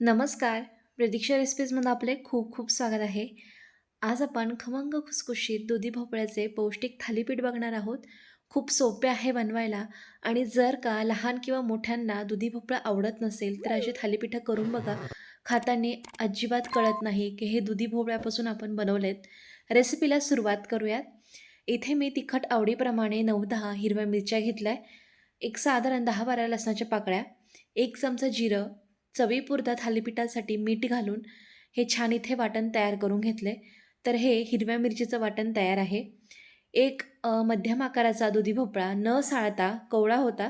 नमस्कार. प्रतीक्षा रेसिपीजमध्ये आपले खूप खूप स्वागत आहे. आज आपण खमंग खुसखुशीत दुधी भोपळ्याचे पौष्टिक थालीपीठ बघणार आहोत. खूप सोपे आहे बनवायला आणि जर का लहान किंवा मोठ्यांना दुधी भोपळा आवडत नसेल तर अशी थालीपीठं करून बघा. खातानी अजिबात कळत नाही की हे दुधी भोपळ्यापासून आपण बनवलेत. रेसिपीला सुरुवात करूयात. इथे मी तिखट आवडीप्रमाणे नऊ दहा हिरव्या मिरच्या घेतल्या. एक साधारण दहा बारा लसणाच्या पाकळ्या. एक चमचा जिरं. चवीपुरता थालीपीठासाठी मीठ घालून हे छान इथे वाटण तयार करून घेतले. तर हे हिरव्या मिरचीचं वाटण तयार आहे. एक मध्यम आकाराचा दुधी भोपळा न साळता कवळा होता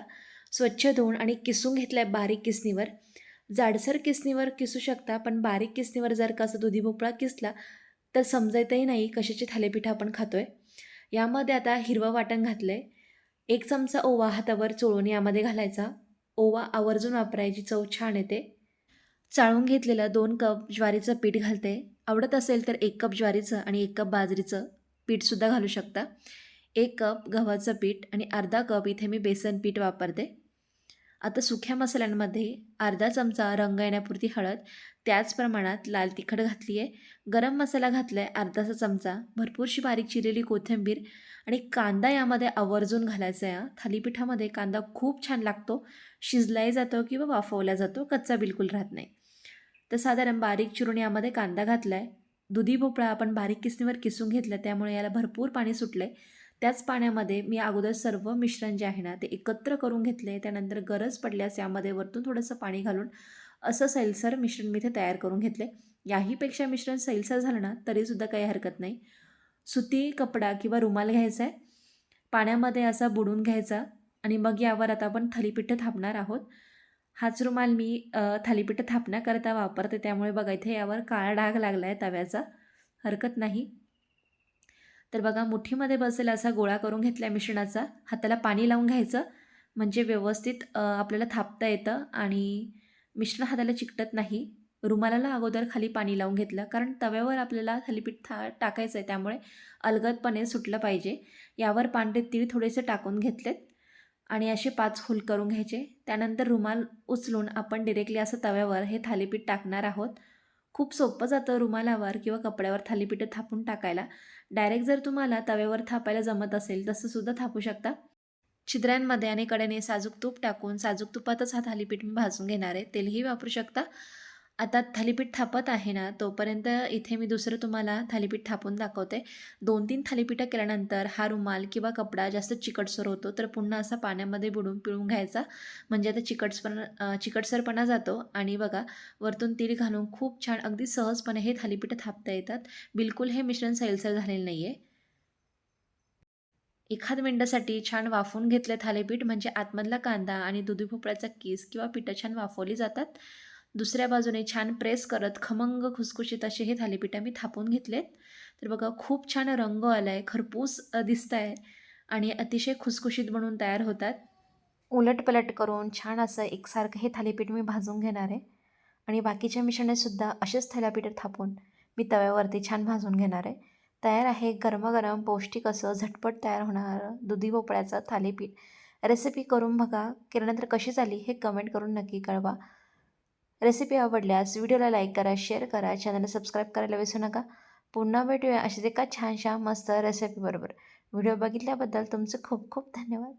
स्वच्छ धुवून आणि किसून घेतला आहे बारीक किसणीवर. जाडसर किसणीवर किसू शकता पण बारीक किसणीवर जर का असं दुधी भोपळा किसला तर समजायतही नाही कशाची थालीपीठ आपण खातो आहे यामध्ये आता हिरवं वाटण घातलं आहे एक चमचा ओवा हातावर चोळून यामध्ये घालायचा. ओवा आवर्जून वापरायची चव छान येते. चाळून घेतलेलं दोन कप ज्वारीचं पीठ घालते. आवडत असेल तर एक कप ज्वारीचं आणि एक कप बाजरीचं पीठसुद्धा घालू शकता. एक कप गव्हाचं पीठ आणि अर्धा कप इथे मी बेसन पीठ वापरते. आता सुक्या मसाल्यांमध्ये अर्धा चमचा रंग येण्यापुरती हळद त्याच प्रमाणात लाल तिखट घातली आहे गरम मसाला घातला आहे अर्धाचा चमचा भरपूरशी बारीक चिरलेली कोथिंबीर आणि कांदा यामध्ये आवर्जून घालायचा आहे. थालीपीठामध्ये कांदा खूप छान लागतो शिजलाही जातो किंवा वाफवला जातो कच्चा बिलकुल राहत नाही. तर साधारण बारीक चिरून यामध्ये कांदा घातला आहे दुधी भोपळा आपण बारीक किसणीवर किसून घेतला त्यामुळे याला भरपूर पाणी सुटलं आहे त्याच पाण्यामध्ये मी अगोदर सर्व मिश्रण जे आहे ना ते एकत्र करून घेतले. त्यानंतर गरज पडल्यास यामध्ये वरतून थोडंसं पाणी घालून असं सैलसर मिश्रण मी इथे तयार करून घेतले. याहीपेक्षा मिश्रण सैलसर झालं ना तरीसुद्धा काही हरकत नाही. सुती कपडा किंवा रुमाल घ्यायचा आहे पाण्यामध्ये असा बुडून घ्यायचा आणि मग यावर आता आपण थालीपीठं थापणार आहोत. हाच रुमाल मी थालीपीठं थापण्याकरता वापरते. त्यामुळे बघा इथे यावर काळा डाग लागला आहे तव्याचा. हरकत नाही. तर बघा मुठीमध्ये बसेल असा गोळा करून घेतला मिश्रणाचा. हाताला पाणी लावून घ्यायचं. म्हणजे व्यवस्थित आपल्याला थापता येतं आणि मिश्रण हाताला चिकटत नाही. रुमालाला अगोदर खाली पाणी लावून घेतलं. कारण तव्यावर आपल्याला थालीपीठ था टाकायचं आहे त्यामुळे अलगदपणे सुटलं पाहिजे. यावर पांढरे तीळ थोडेसे टाकून घेतलेत आणि असे पाच होल करून घ्यायचे. त्यानंतर रुमाल उचलून आपण डिरेक्टली असं तव्यावर हे थालीपीठ टाकणार आहोत. खूप सोपं जातं रुमालावर किंवा कपड्यावर थालीपीठं थापून टाकायला. डायरेक्ट जर तुम्हाला तव्यावर थापायला जमत असेल तसंसुद्धा थापू शकता. छिद्रांमध्ये आणि कडेने साजूक तूप टाकून साजूक तुपातच हा थालीपीठ मी भाजून घेणार आहे. तेलही वापरू शकता. आता थालीपीठ थापत आहे ना तोपर्यंत इथे मी दुसरं तुम्हाला थालीपीठ थापून दाखवते. दोन तीन थालीपीठं केल्यानंतर हा रुमाल किंवा कपडा जास्त चिकटसर होतो तर पुन्हा असा पाण्यामध्ये बुडून पिळून घ्यायचा. म्हणजे आता चिकटसपणा चिकटसरपणा जातो आणि बघा वरतून तीळ घालून खूप छान अगदी सहजपणे हे थालीपीठं थापता येतात. बिलकुल हे मिश्रण सैलसर झालेलं नाही आहे एखाद मिनटासाठी छान वाफवून घेतलं थालीपीठ म्हणजे आतमधला कांदा आणि दुधी भोपळ्याचा किस किंवा पिठं छान वाफवली जातात. दुसऱ्या बाजूने छान प्रेस करत खमंग खुसखुशीत असे हे थालीपीठं मी थापून घेतलेत. तर बघा खूप छान रंग आला आहे खरपूस दिसत आहे आणि अतिशय खुसखुशीत बनून तयार होतात. उलटपलट करून छान असं एकसारखं हे थालीपीठ मी भाजून घेणार आहे. आणि बाकीच्या मिश्रणेसुद्धा असेच थालीपीठ थापून मी तव्यावरती छान भाजून घेणार आहे. तयार आहे गरमागरम पौष्टिक असं झटपट तयार होणारं दुधी भोपळ्याचं थालीपीठ. रेसिपी करून बघा केल्यानंतर कशी झाली हे कमेंट करून नक्की कळवा. रेसिपी आवडल्यास व्हिडिओला लाईक करा शेअर करा चॅनलला सबस्क्राईब करायला विसरू नका. पुन्हा भेटूया अशीच एका छानशा मस्त रेसिपीबरोबर. व्हिडिओ बघितल्याबद्दल तुमचं खूप खूप धन्यवाद.